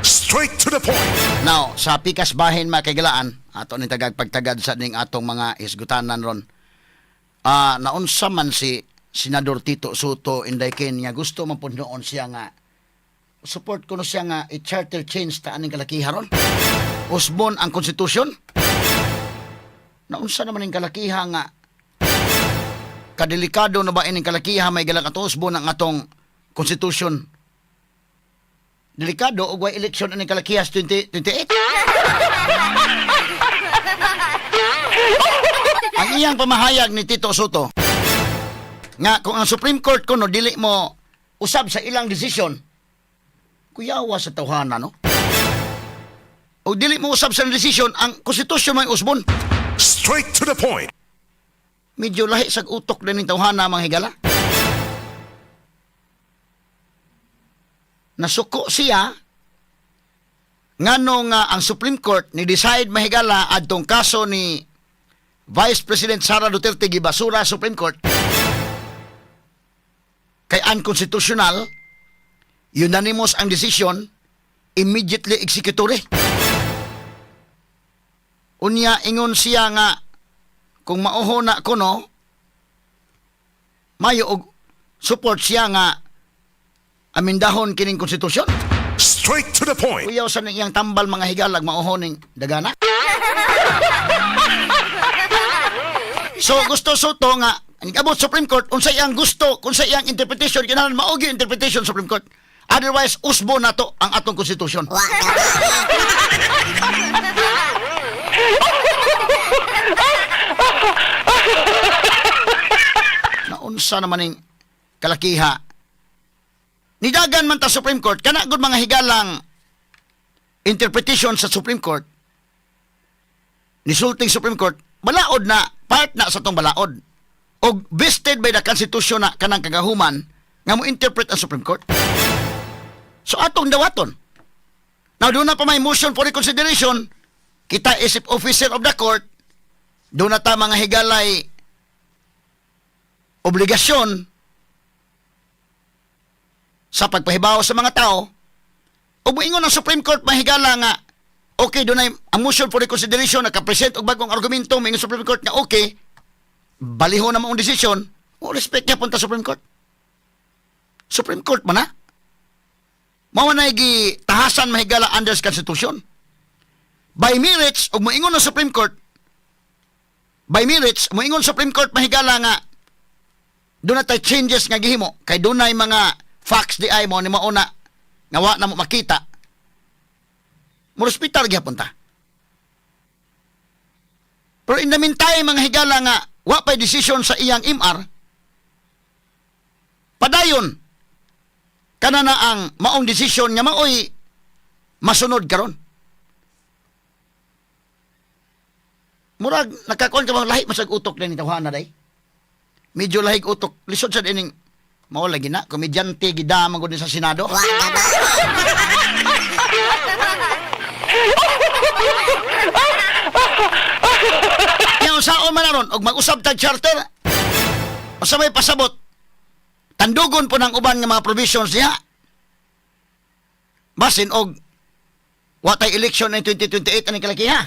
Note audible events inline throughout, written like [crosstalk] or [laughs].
Straight to the point. Now, sa pikas bahin makigalaan, ato ni tagag pagtagad sa ning atong mga isgutanan ron. Ah, naunsa man si Senador Tito Soto Inday Ken nga gusto man pud noon siya nga support ko no siya nga i-charter change ta aning kalakiha ron. Usbon ang konstitusyon. Naunsa naman ning kalakiha nga kadelikado na ba ining kalakiha may galak ato usbon ang atong konstitusyon. Delikado og way election aning kalakihas 2028. [laughs] ang iyang pamahayag ni Tito Soto nga kung ang Supreme Court kuno dili mo usab sa ilang desisyon kuyawa sa tawhana no o dili mo usab sa desisyon ang konstitusyon may usbon Straight to the point. medyo lahi sa utok din ng tawhana mga higala nasuko siya ngano nga ang Supreme Court ni decide mahigala adtong kaso ni Vice President Sara Duterte gibasura Supreme Court. Kay unconstitutional unanimous ang decision immediately executory. Unya ingon siya nga kung mauho na kuno mayo og support siya nga amindahon kining konstitusyon Straight to the point. Kuyaw sa iyang tambal mga higalag mauhoning dagana. [laughs] so gusto Soto nga ang abot Supreme Court unsay iyang gusto kung sa iyang interpretation kinahanglan maogi interpretation Supreme Court. Otherwise usbo na to ang atong konstitusyon. [laughs] Naunsa naman ning kalakiha Nidagan man ta Supreme Court, kana gud mga higalang interpretation sa Supreme Court, nisulting Supreme Court, balaod na, part na sa tong balaod. Og vested by the Constitution na kanang kagahuman, nga mo interpret ang Supreme Court. So atong dawaton. Now, doon na pa may motion for reconsideration, kita isip officer of the court, doon na ta mga higalay obligasyon sa pagpahibaw sa mga tao, o moingon ng Supreme Court mahigala nga, okay, doon ay ang motion for reconsideration, nakapresent og bagong argumento, may Supreme Court nga okay, baliho na mong desisyon, o respect niya punta Supreme Court. Supreme Court man na. Mao na gi tahasan mahigala under sa Constitution. By merits, og moingon ng Supreme Court, by merits, moingon Supreme Court mahigala nga, tayo changes nga gihimo, kay na mga facts di ay mo ni mauna. Nga wa na mo makita. Mo hospital gyapon ta. Pero in the meantime mga higala nga wa pay decision sa iyang MR padayon kana na ang maong desisyon nga maoy masunod karon. Murag nakakon ka bang lahi masag utok din ni tawhana day? Medyo lahig utok. Lisod sa dining mao lagi na komedyante gidama gud sa senado Yung saon man naron og mag-usab tag charter. Usa may pasabot. Tandugon po ng uban nga mga provisions niya. Basin og watay election ng 2028 ani kalakiha.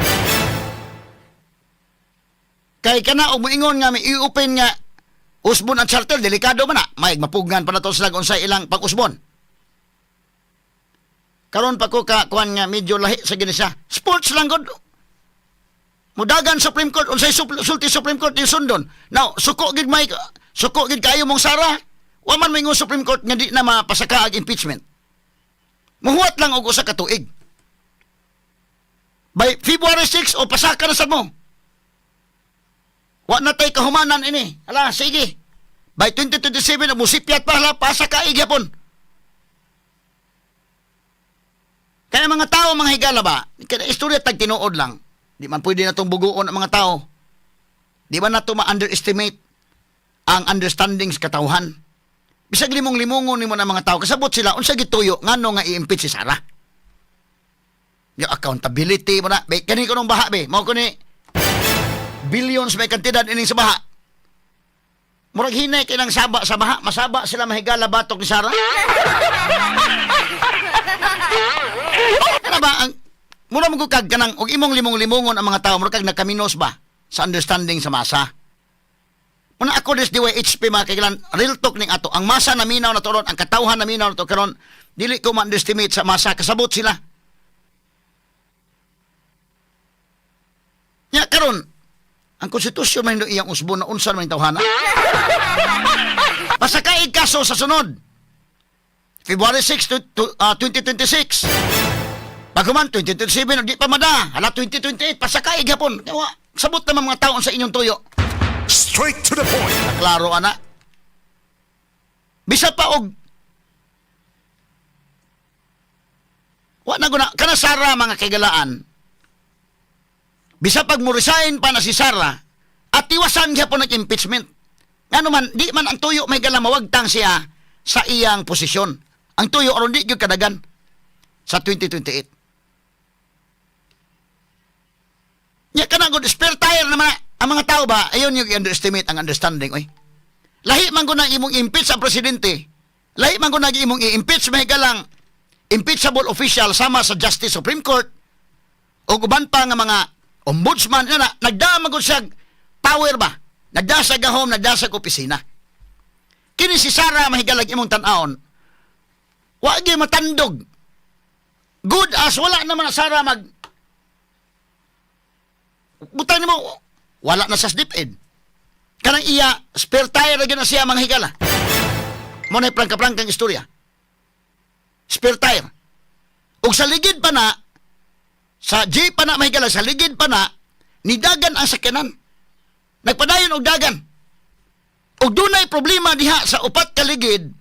Kay kana og moingon nga may i-open nga usbon ang charter delikado man na. May mapugnan pa na to sila unsay ilang pag-usbon. Karon pa ko ka kuan nga medyo lahi sa ginisa. Sports lang gud. Mudagan Supreme Court unsay sulti Supreme Court ni sundon. Now, suko gid may suko gid kayo mong sara. Wa man mingon Supreme Court nga di na mapasaka ang impeachment. Muhuwat lang og usa ka tuig. By February 6 o pasaka na sad mo. Wa na tay kahumanan ini. Ala, sige. By 2027 mo sipyat pa hala pasaka igyapon. Kaya mga tao, mga higala ba, kaya istorya tag tinuod lang. Di man pwede na itong buguon ang mga tao. Di ba na ito ma-underestimate ang understanding sa. Bisag limong limungon ni mo ng mga tao, kasabot sila, unsa gituyo, ngano nga i-impeach si Sarah. Yung accountability mo na, be, kani ko nung baha, be, mo ko ni, billions may kantidad ining sa baha. Murag hinay kinang saba sa baha, masaba sila mahigala batok ni Sarah. Kana ba ang mura mo kag kanang og imong limong-limongon ang mga tao mura kag nakaminos ba sa understanding sa masa. Muna ako des diwa HP mga kailan real talk ning ato. Ang masa na minaw na to ron, ang katawhan na minaw na to karon dili ko ma-underestimate sa masa kasabot sila. Nya karon ang konstitusyon man iyang usbon na unsa man tawhana. Pasakaig kaso sa sunod. February 6 to, to, ah, 2026. Pagkuman 2027 di pa mada. Hala 2028 pasakaig hapon. Kaya sabot naman mga taon sa inyong tuyo. Straight to the point. Klaro ana. Bisa pa og Wa na guna kana Sara mga kagalaan. Bisa pag mo resign pa na si Sara at tiwasan siya po nag-impeachment. Ano man, di man ang tuyo may gala mawagtang siya sa iyang posisyon. Ang tuyo aron di gyud kadagan sa 2028. Nya kana gud spare tire naman na. ang mga tao ba ayon yung underestimate ang understanding oy. Lahi man gud nang imong impeach sa presidente. Lahi man gud nang imong i-impeach may galang impeachable official sama sa Justice Supreme Court o uban pa nga mga ombudsman na nagdama gud siya power ba? Nagda sa gahom nagda sa opisina. Kini si Sara mahigalag imong tan-aon. Wa gyud matandog. Good as wala naman na Sara mag butang nimo wala na sa SDPED kanang iya spare tire na gyud na siya mga higala. Mo na prangka-prangkang istorya. Spare tire. Ug sa ligid pa na, sa J pa na mahigala, sa ligid pa na, nidagan ang sakyanan. Nagpadayon og dagan. Ug dunay problema diha sa upat ka ligid,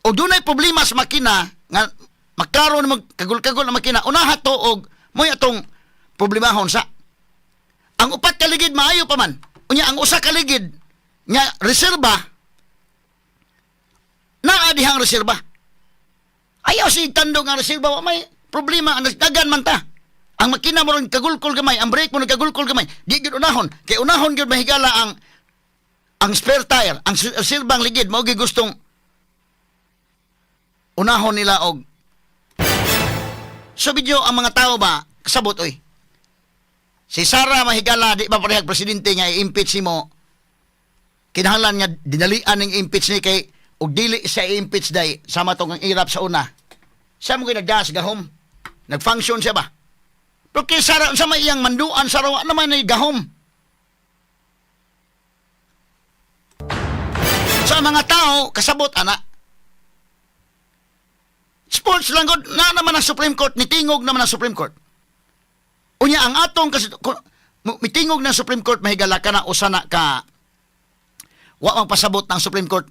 ug dunay problema sa makina, nga maklaro na magkagul-kagul ang makina, unaha to og mo'y atong problemahon sa. Ang upat ka ligid, maayo pa man. Unya, ang usa ka ligid, nga reserba, naa dihang reserba. Ayaw si tando nga reserba wa may problema ang dagan man ta. Ang makina mo ron kagulkol gamay, ang brake mo ron kagulkol gamay. Di gyud unahon. Kay unahon gyud mahigala ang ang spare tire, ang sil- silbang ligid mao gyud gustong unahon nila og So video ang mga tao ba kasabot oy. Si Sara mahigala di ba parehag presidente nga i-impeach mo. Kinahanglan niya dinalian ning impeach ni kay ug dili siya i-impeach day sama tong ang irap sa una. Siya mo ginagdas gahom. Nag-function siya ba? Kay Sara sa may iyang manduan sa rawa naman ay gahom. Sa mga tao kasabot ana. Sports lang gud na naman ang Supreme Court nitingog naman ang Supreme Court. Unya ang atong kasi mitingog ng Supreme Court mahigala ka na usana ka wa mang pasabot ng Supreme Court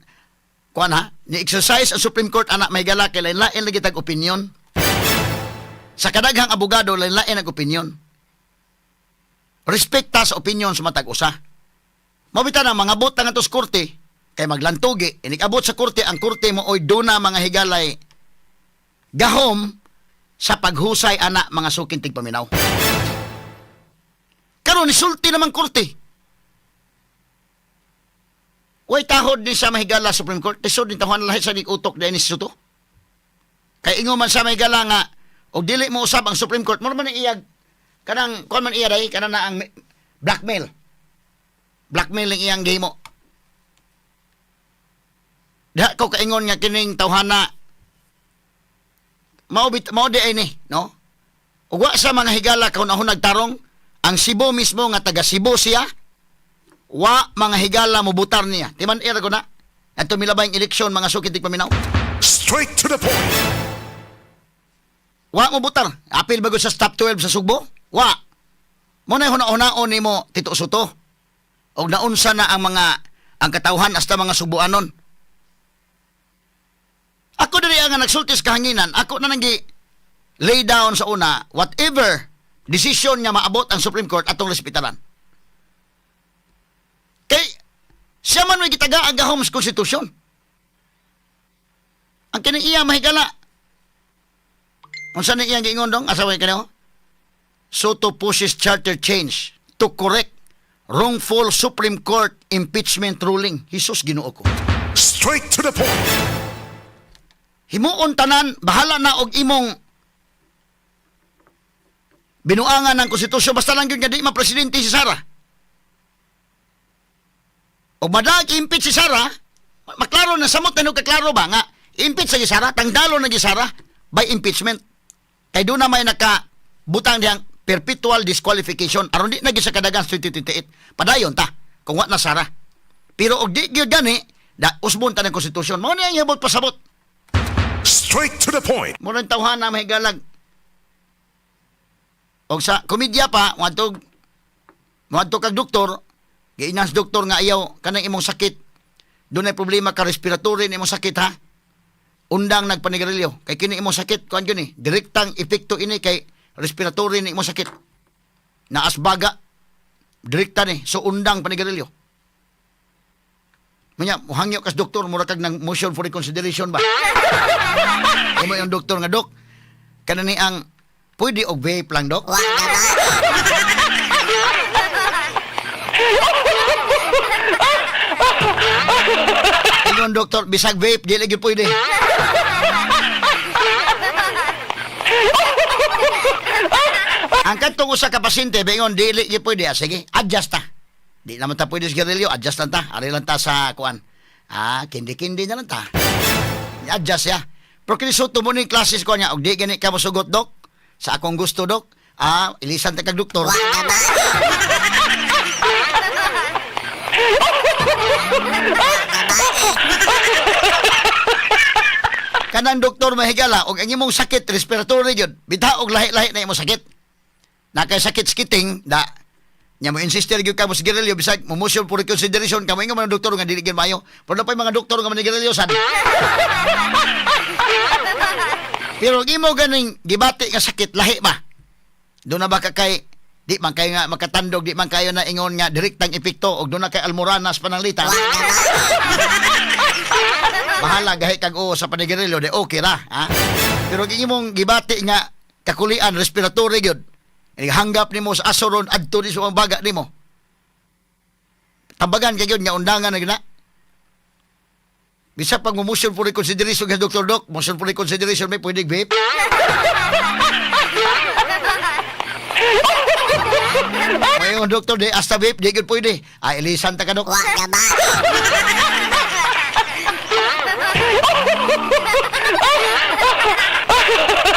kuan ha ni exercise ang Supreme Court anak may gala kay lain-lain lagi tag opinion sa kadaghang abogado lain-lain ang opinion respekta sa opinion sa matag usa mabita na mga bot nga tos korte kay maglantugi. Inikabot sa korte ang korte mo oy duna mga higalay. Gahom sa paghusay anak mga sukin tigpaminaw. Karon isulti naman korte. Way tahod ni sa mahigala Supreme Court. Tisod din tahuan lahat sa utok ni Suto. Kay ingo man sa mahigala nga og dili mo usab ang Supreme Court mo man iyag kanang kon man iya day kanang na ang blackmail. Blackmail ang iyang gihimo. Diha ko kaingon nga kining tawhana mao bit mao di ni, no? Ug wa sa mga higala kaun ahon nagtarong ang Cebu mismo nga taga Cebu siya wa mga higala mo butar niya. Di man ira ko na. At tumilabay ang eleksyon mga sukitig paminaw. Straight to the point. Wa mo butar. Apil bago sa stop 12 sa Sugbo? Wa. Mo na huna-hunaon ni mo Tito Soto. Og naunsa na ang mga ang katawhan hasta mga Subuanon. Ako diri ang nagsultis kahanginan. Ako na nanggi lay down sa una whatever decision niya maabot ang Supreme Court atong respetaran. Kay siya man may gitaga ang gahom sa konstitusyon. Ang kining iya mahigala. Unsa ni iyang giingon dong asawa kanyo? Soto pushes charter change to correct wrongful Supreme Court impeachment ruling. Hisos Ginoo ko. Straight to the point. Himuon tanan bahala na og imong binuangan ng konstitusyon basta lang yun nga di man presidente si Sara. O madag impeach si Sara, maklaro na samot na kaklaro ba nga impeach sa Sara, tangdalo na Sara by impeachment. Kay doon na may naka butang diyang perpetual disqualification aron di nagi sa kadagan sa 2028. Padayon ta kung wa na Sara. Pero og di gyud gani da usbon ta ng konstitusyon. Mao ni ang hibot pasabot. Straight to the point. Mo rin tawhan na mahigalag. Og sa komedya pa, wadtog wadtog kag doktor, giinas doktor nga ayaw kanang imong sakit. Doon ay problema ka respiratory ni imong sakit ha. Undang nagpanigarilyo. Kay kini imong sakit, kuan yun eh. Direktang epekto ini kay respiratory ni imong sakit. Naasbaga. Direkta ni. So undang panigarilyo. Manya, muhangyo kas doktor, mura kag ng motion for reconsideration ba? [laughs] Imo yung doktor nga, Dok. Kanani ang, pwede og vape lang, Dok? Wag Ingon, doktor, bisag vape, di lagi pwede. [laughs] ang kantong usa ka pasyente, bingon, di lagi pwede. Ah, sige, adjust ta. Di naman ta pwede sa garilyo, adjust lang ta. Ari lang ta sa kuan. Ah, kindi-kindi na lang ta. Adjust ya. Pero kinisuto mo ni klases ko niya, og di gani ka mosugot, dok. Sa akong gusto, dok. Ah, ilisan ta kag doktor. [laughs] Kanang doktor mahigala og ang imong sakit respiratory gyud bitaw og lahi-lahi na imong sakit. Nakay sakit skiting da. Nya mo insister gyud ka mo sigarilyo bisag mo motion for reconsideration ka mo ingon man doktor nga dili gyud maayo. Pero napay mga doktor nga manigarilyo sad. Pero ang imo ganing gibati nga sakit lahi ba? Do na ba ka kay di man kayo nga makatandog di man kayo na ingon nga direktang epekto og do na kay almoranas pananglitan. [laughs] Bahala gahi kag oo sa panigarilyo de okay ra, ha? Pero kung imong gibati nga kakulian respiratory gyud. Hanggap nimo sa asoron adto di sa baga nimo. Tambagan kay gyud nga undangan na gyud na. Bisa pag motion for reconsideration kay Dr. Doc, motion for reconsideration may pwede vape. [laughs] Mayon doktor de hasta vape di gyud pwede. Ay ilisan ta ka dok. Wag naman.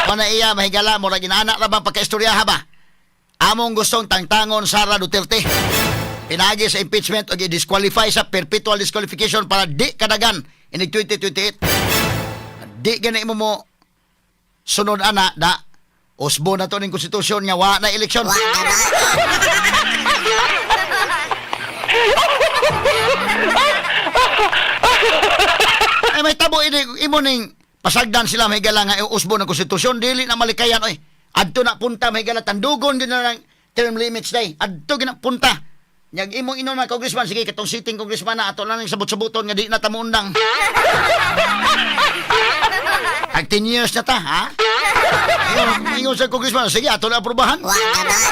Mana iya mahigala mo ra ginana ra bang pagkaistoryaha ba? Among gustong tangtangon Sara Duterte. Pinagi sa impeachment o disqualify sa perpetual disqualification para di kadagan in 2028. Di gani mo mo sunod ana da usbo na to ning konstitusyon nga wa na eleksyon. Ay may tabo ini imo ning pasagdan sila may gala nga usbo ng konstitusyon dili na malikayan oy. Adto na punta may gala tandugon gyud na lang term limits day. Adto gyud na punta. Nyag imong inon na congressman sige katong sitting congressman na ato lang sabot-sabuton nga di na ta muundang. [laughs] Ag 10 years na ta, ha? Ingon, sa congressman, sige, ato na aprobahan. Wag naman. [laughs]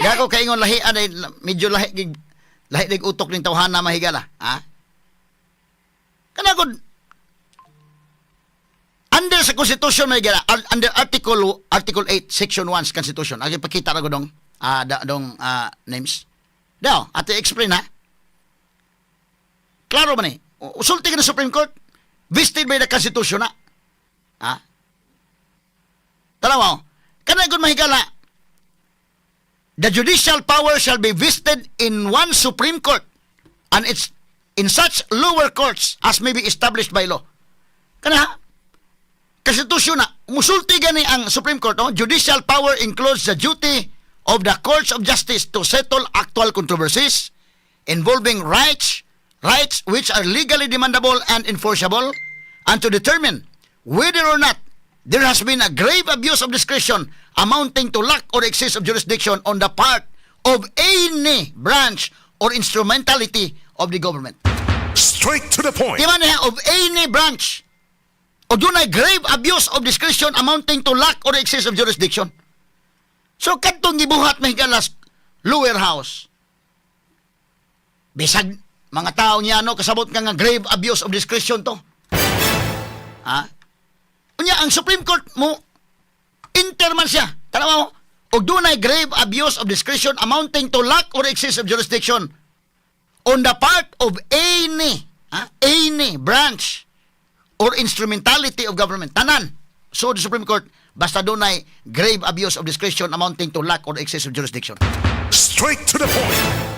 Gako kay ingon lahi anay medyo lahi gig lahi dig utok ning tawhana mahigala, ha? Kana gud Under sa Constitution may gala, under Article Article 8 Section 1 sa Constitution. Agi pakita ra dong ah da, dong ah, names. Daw, ate explain ha. Klaro man ni. Usulti ka ng Supreme Court. Vested by the Constitution na. Ha? Tanaw, kana gud mahigala, the judicial power shall be vested in one Supreme Court and it's in such lower courts as may be established by law. Kana konstitusyon na musulti gani ang Supreme Court no? judicial power includes the duty of the courts of justice to settle actual controversies involving rights rights which are legally demandable and enforceable and to determine whether or not there has been a grave abuse of discretion amounting to lack or excess of jurisdiction on the part of any branch or instrumentality of the government. Straight to the point. Di man of any branch o dunay grave abuse of discretion amounting to lack or excess of jurisdiction. So kadtong gibuhat mahigalas lower house. Bisag mga tao niya ano kasabot nga nga grave abuse of discretion to. Ha? Unya, ang Supreme Court mo, interman siya. Tanawa mo, og dunay grave abuse of discretion amounting to lack or excess of jurisdiction on the part of any, ha, any branch or instrumentality of government. Tanan. So the Supreme Court, basta dunay grave abuse of discretion amounting to lack or excess of jurisdiction. Straight to the point.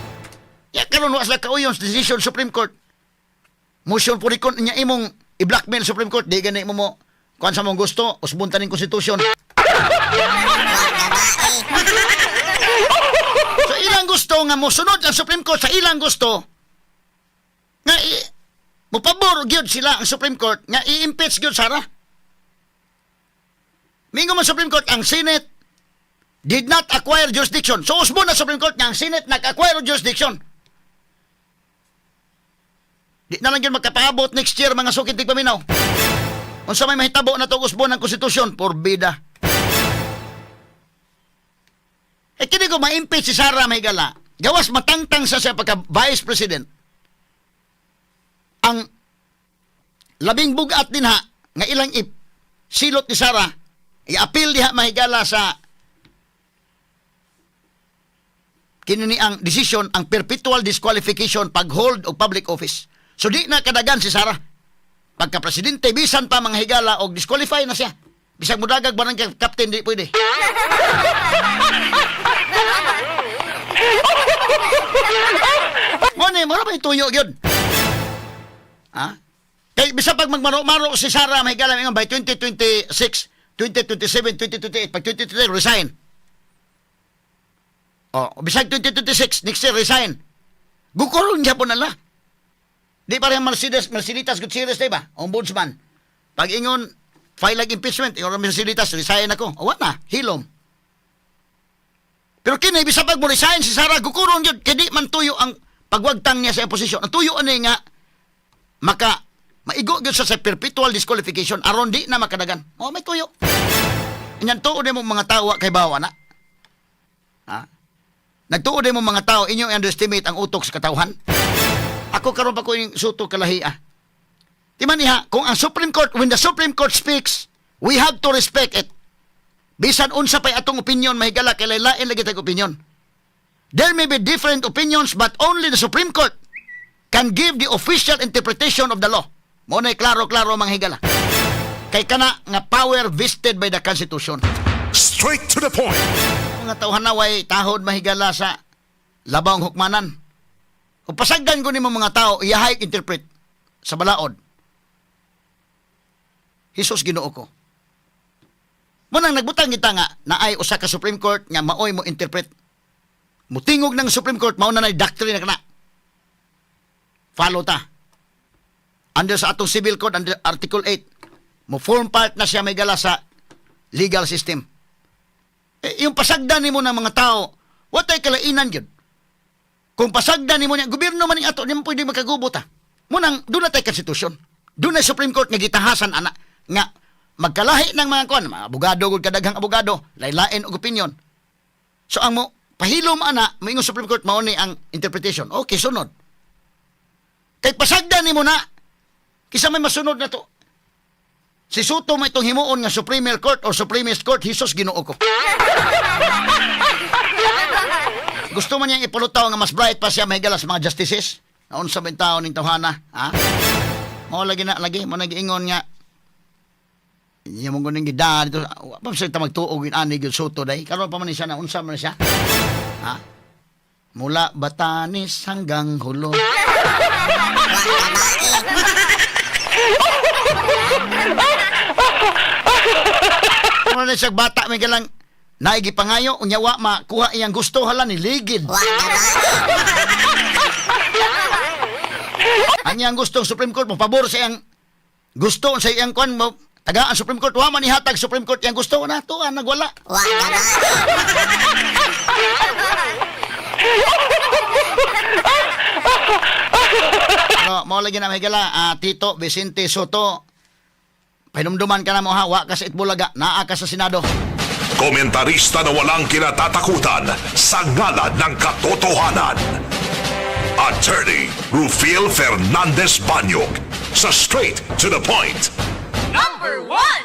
Ya karon wa sila kauyon decision Supreme Court. Motion po rikon niya imong i-blackmail Supreme Court di gani mo mo kuan sa mong gusto usbon taning konstitusyon. so ilang gusto nga mo sunod ang Supreme Court sa ilang gusto nga i mo pabor gyud sila ang Supreme Court nga i-impeach gyud Sara. Mingo man Supreme Court ang Senate did not acquire jurisdiction. So usbon na Supreme Court nga ang Senate nag-acquire jurisdiction. Di na lang yun magkapaabot next year mga sukit paminaw. Kung sa may mahitabo na itong usbon ng konstitusyon, porbida. Eh kini ko ma-impeach si Sara Mahigala. Gawas matangtang sa siya pagka vice president. Ang labing bugat din ha, nga ilang ip, silot ni Sara, i-appeal diha Mahigala sa kinini ang decision ang perpetual disqualification pag-hold of public office. So di na kadagan si Sara. Pagka presidente, bisan pa mga higala o disqualify na siya. Bisag mudagag ba ng captain, di pwede. Mo ni, mo ba tuyo yun? Ha? Kay bisa pag magmaro-maro si Sara may higala ngayon by 2026, 2027, 2028, pag 2028 resign. Oh, bisag 2026, next year resign. Gukurong niya po nala. Di pa rin Mercedes, Merceditas Gutierrez, di ba? Ombudsman. Pag ingon, file like impeachment, ingon Merceditas, resign ako. Awa na, hilom. Pero kini, bisa pag mo resign si Sara, gukurong yun, kaya di man tuyo ang pagwagtang niya sa posisyon. Ang tuyo ano nga, maka, maigo yun sa, sa perpetual disqualification, aron di na makadagan. Oh, may tuyo. Inyan tuod mo mga tawa kay bawa na. Ha? Nagtuod mo mga tao, inyong underestimate ang utok sa katawhan. Ako karon pa ko yung suto kalahi ah. Di man niya, kung ang Supreme Court, when the Supreme Court speaks, we have to respect it. Bisan unsa pa'y atong opinion, mahigala kay lain lagi tayong opinion. There may be different opinions, but only the Supreme Court can give the official interpretation of the law. Mo na klaro-klaro mga higala. Kay kana nga power vested by the Constitution. Straight to the point. Mga tauhan na way tahod mahigala sa labang hukmanan. O pasagdan ko ni mga tao, iyahay interpret sa balaod. Hisos ginoo ko. Munang nagbutang kita nga na ay usa ka Supreme Court nga maoy mo interpret. Mutingog ng Supreme Court mao na nay doctrine na kana. Follow ta. Under sa atong civil code under article 8 mo form part na siya may gala sa legal system. Eh, yung pasagdan nimo ng mga tao, what ay kalainan yun? Kung pasagdan nimo niya, gobyerno man ato, di mo pwede makagubot ha. Munang, doon na tayo konstitusyon. Doon na Supreme Court nga gitahasan, ana, nga magkalahi ng mga kuan, mga abogado, gud kadaghang abogado, laylain og opinion. So ang mo, pahilom ana, moingon Supreme Court, mao ni ang interpretation. Okay, sunod. Kay pasagdan nimo na, kisa may masunod na to. Si Soto mo itong himuon nga Supreme Court or Supreme Court, Hisos ginoo ko. [laughs] Gusto man niyang ipulutaw nga mas bright pa siya mahigala sa mga justices. Naon sa may tao ning tawhana, ha? Mo lagi na lagi mo nagiingon nga Iya mo guning gida dito. Pa sa magtuog in ani gyud Soto day. Karon pa man siya na unsa man siya? Ha? Mula Batanes hanggang Hulo. Ano na siya bata may galang naigi pangayo unya wa makuha iyang gusto hala ni ligid. [laughs] Ang iyang gustong Supreme Court mo pabor sa iyang gusto sa iyang kwan mo taga ang Supreme Court wa man ihatag Supreme Court iyang gusto na to ah, nagwala. No, mo lagi na mahigala ah, Tito Vicente Soto. Pahinumduman ka na mo ha, wa ka sa Itbulaga, naa ka sa Senado. Komentarista na walang kinatatakutan sa ngalan ng katotohanan. Attorney Rufil Fernandez Banyog sa Straight to the Point. Number one!